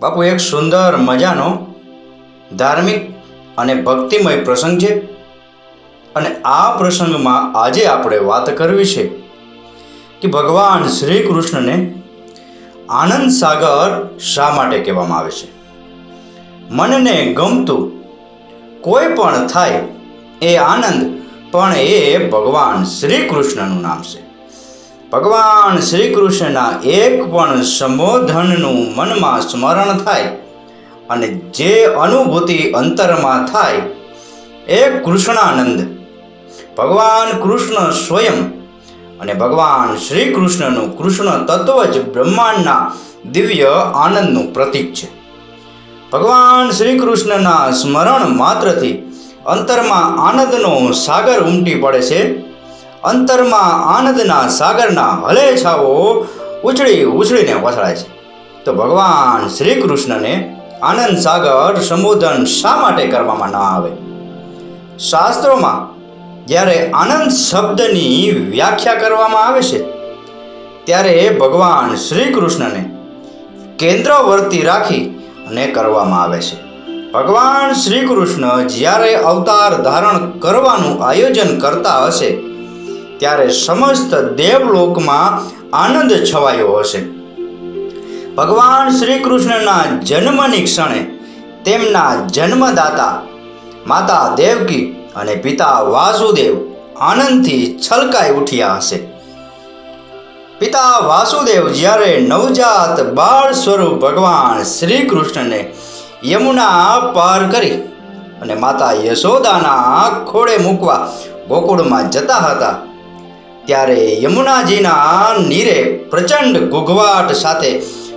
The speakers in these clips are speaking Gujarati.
બાપુ, એક સુંદર મજાનો, ધાર્મિક અને ભક્તિમય પ્રસંગ છે. અને આ પ્રસંગમાં આજે આપણે વાત કરવી છે કે ભગવાન શ્રી કૃષ્ણને આનંદ સાગર શા માટે કહેવામાં આવે છે? મનને ગમતું કોઈ પણ થાય એ આનંદ, પણ એ ભગવાન શ્રી કૃષ્ણનું નામ છે. ભગવાન શ્રી કૃષ્ણના એક પણ સંબોધનનું મનમાં સ્મરણ થાય અને જે અનુભૂતિ અંતરમાં થાય, એ કૃષ્ણાનંદ. ભગવાન કૃષ્ણ સ્વયં અને ભગવાન શ્રી કૃષ્ણનું કૃષ્ણ તત્વ જ બ્રહ્માંડના દિવ્ય આનંદનું પ્રતીક છે. ભગવાન શ્રી કૃષ્ણના સ્મરણ માત્રથી અંતરમાં આનંદનો સાગર ઉમટી પડે છે અંતરમાં આનંદના સાગરના હલેછાઓ ઉછળી ઉછળીને વસળાય છે. તો ભગવાન શ્રી કૃષ્ણને આનંદ સાગર સંબોધન શા માટે કરવામાં ન આવે? શાસ્ત્રોમાં જ્યારે આનંદ શબ્દની વ્યાખ્યા કરવામાં આવે છે, ત્યારે ભગવાન શ્રી કૃષ્ણને કેન્દ્રવર્તી રાખી અને કરવામાં આવે છે. ભગવાન શ્રી કૃષ્ણ જ્યારે અવતાર ધારણ કરવાનું આયોજન કરતા હશે ત્યારે સમસ્ત દેવલોકમાં આનંદ છવાયો હશે. ભગવાન શ્રી કૃષ્ણના જન્મની ક્ષણે તેમના જન્મદાતા માતા દેવકી અને પિતા વાસુદેવ આનંદથી છલકાઈ ઉઠ્યા હશે. પિતા વાસુદેવ જ્યારે નવજાત બાળ સ્વરૂપ ભગવાન શ્રી કૃષ્ણને યમુના પાર કરી અને માતા યશોદાના ખોળે મૂકવા ગોકુળમાં જતા હતા ત્યારે યમુનાજીના નીરે પ્રચંડ ગુગવાટ સાથે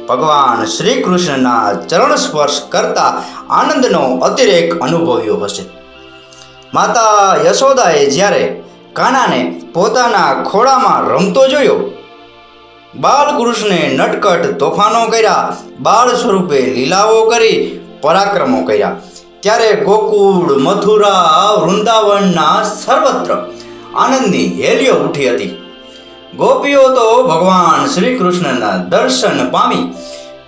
ભગવાન શ્રી કૃષ્ણના ચરણ સ્પર્શ કરતા આનંદનો અતિરેક અનુભવ્યો હશે. માતા યશોદાએ જ્યારે કાનાને પોતાના ખોળામાં રમતો જોયો, બાલકૃષ્ણે નટકટ તોફાનો કર્યા, બાળ સ્વરૂપે લીલાઓ કરી પરાક્રમો કર્યા. ત્યારે ગોકુળ, મથુરા, વૃંદાવનના સર્વત્ર આનંદની હેલીઓ ઉઠી હતી. ગોપીઓ તો ભગવાન શ્રી કૃષ્ણના દર્શન પામી.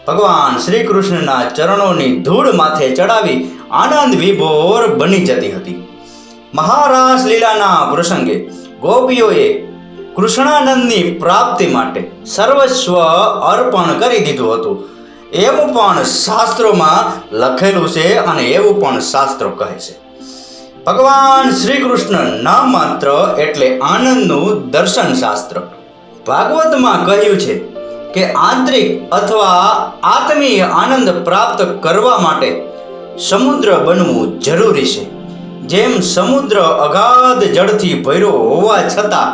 ભગવાન શ્રી કૃષ્ણના ચરણોની ધૂળ માથે ચડાવી આનંદ વિભોર બની જતી હતી. મહારાસ લીલાના પ્રસંગે ગોપીઓએ કૃષ્ણાનંદની પ્રાપ્તિ માટે સર્વસ્વ અર્પણ કરી દીધું હતું. એવું પણ શાસ્ત્રોમાં લખેલું છે અને એવું પણ શાસ્ત્રો કહે છે. ભગવાન શ્રી કૃષ્ણ નામ માત્ર એટલે આનંદનું દર્શન શાસ્ત્ર. ભાગવતમાં કહ્યું છે કે આંતરિક અથવા આત્મીય આનંદ પ્રાપ્ત કરવા માટે સમુદ્ર બનવું જરૂરી છે. જેમ સમુદ્ર અગાધ જળથી ભર્યો હોવા છતાં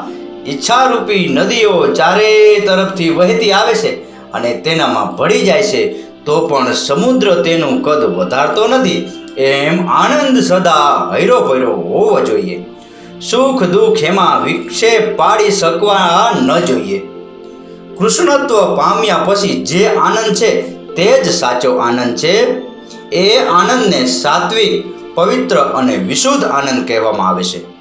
ઈચ્છારૂપી નદીઓ ચારે તરફથી વહેતી આવે છે અને તેનામાં ભળી જાય છે, તો પણ સમુદ્ર તેનું કદ વધારતો નથી. એમ આનંદ સદા હૈરો ભૈરો હોવો જોઈએ. સુખ દુઃખ એમાં વિક્ષેપ પાડી શકવા ન જોઈએ. કૃષ્ણત્વ પામ્યા પછી જે આનંદ છે તે જ સાચો આનંદ છે. એ આનંદને સાત્વિક, પવિત્ર અને વિશુદ્ધ આનંદ કહેવામાં આવે છે.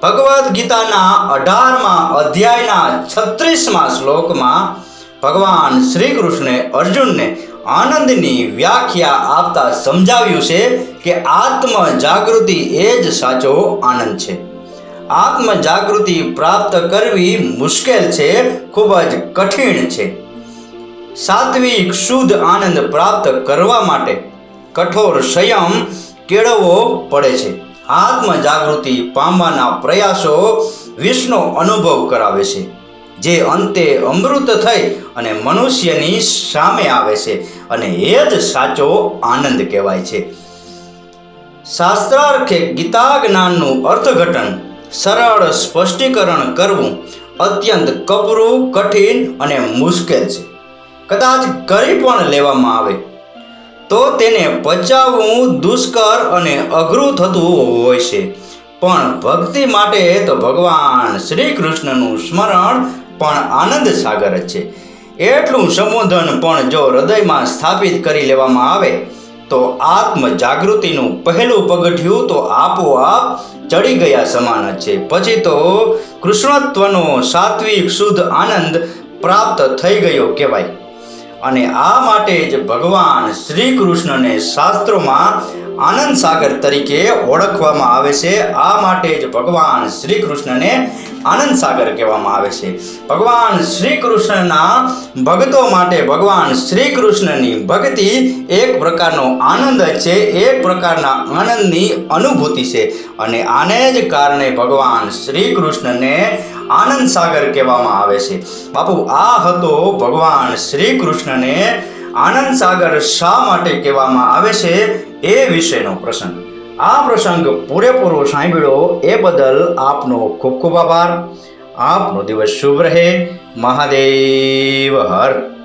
ભગવદ્ ગીતાના અઢારમાં અધ્યાયના છત્રીસમાં શ્લોકમાં ભગવાન શ્રી કૃષ્ણે અર્જુનને આનંદની વ્યાખ્યા આપતા સમજાવ્યું છે કે આત્મ જાગૃતિ એ જ સાચો આનંદ છે. આત્મ જાગૃતિ પ્રાપ્ત કરવી મુશ્કેલ છે, ખૂબ જ કઠિન છે. સાત્વિક શુદ્ધ આનંદ પ્રાપ્ત કરવા માટે કઠોર સંયમ કેળવવો પડે છે. આત્મ જાગૃતિ પામવાના પ્રયાસો વિષ્ણુ અનુભવ કરાવે છે. જે અંતે અમૃત થઈ અને મનુષ્યની સામે આવે છે અને એ જ સાચો આનંદ કહેવાય છે. શાસ્ત્રાર્થે ગીતા જ્ઞાનનું અર્થઘટન, સરળ સ્પષ્ટીકરણ કરવું અત્યંત કપરું, કઠિન અને મુશ્કેલ છે. કદાચ કરી પણ લેવામાં આવે, તો તેને પચાવવું દુષ્કર અને અઘરું થતું હોય છે. પણ ભક્તિ માટે તો ભગવાન શ્રી કૃષ્ણનું સ્મરણ પણ આનંદ સાગર જ છે. એટલું સંબોધન પણ જો હૃદયમાં સ્થાપિત કરી લેવામાં આવે, તો આત્મ જાગૃતિનું પહેલું પગથિયું તો આપોઆપ ચડી ગયા સમાન જ છે. પછી તો કૃષ્ણત્વનો સાત્વિક શુદ્ધ આનંદ પ્રાપ્ત થઈ ગયો કહેવાય. અને આ માટે જ ભગવાન શ્રી કૃષ્ણને શાસ્ત્રોમાં આનંદ સાગર તરીકે ઓળખવામાં આવે છે. આ માટે જ ભગવાન શ્રી કૃષ્ણને આનંદ સાગર કહેવામાં આવે છે. ભગવાન શ્રી કૃષ્ણના ભક્તો માટે ભગવાન શ્રી કૃષ્ણની ભક્તિ એક પ્રકારનો આનંદ છે. એક પ્રકારના આનંદની અનુભૂતિ છે. અને આને જ કારણે ભગવાન શ્રી કૃષ્ણને આનંદ સાગર કહેવામાં આવે છે. બાપુ, આ હતો ભગવાન શ્રી કૃષ્ણને આનંદ સાગર શા માટે કહેવામાં આવે છે એ વિશેનો પ્રસંગ. આ પ્રસંગ પૂરેપૂરો સાંભળ્યો એ બદલ આપનો ખૂબ ખૂબ આભાર. આપનો દિવસ શુભ રહે. મહાદેવ હર.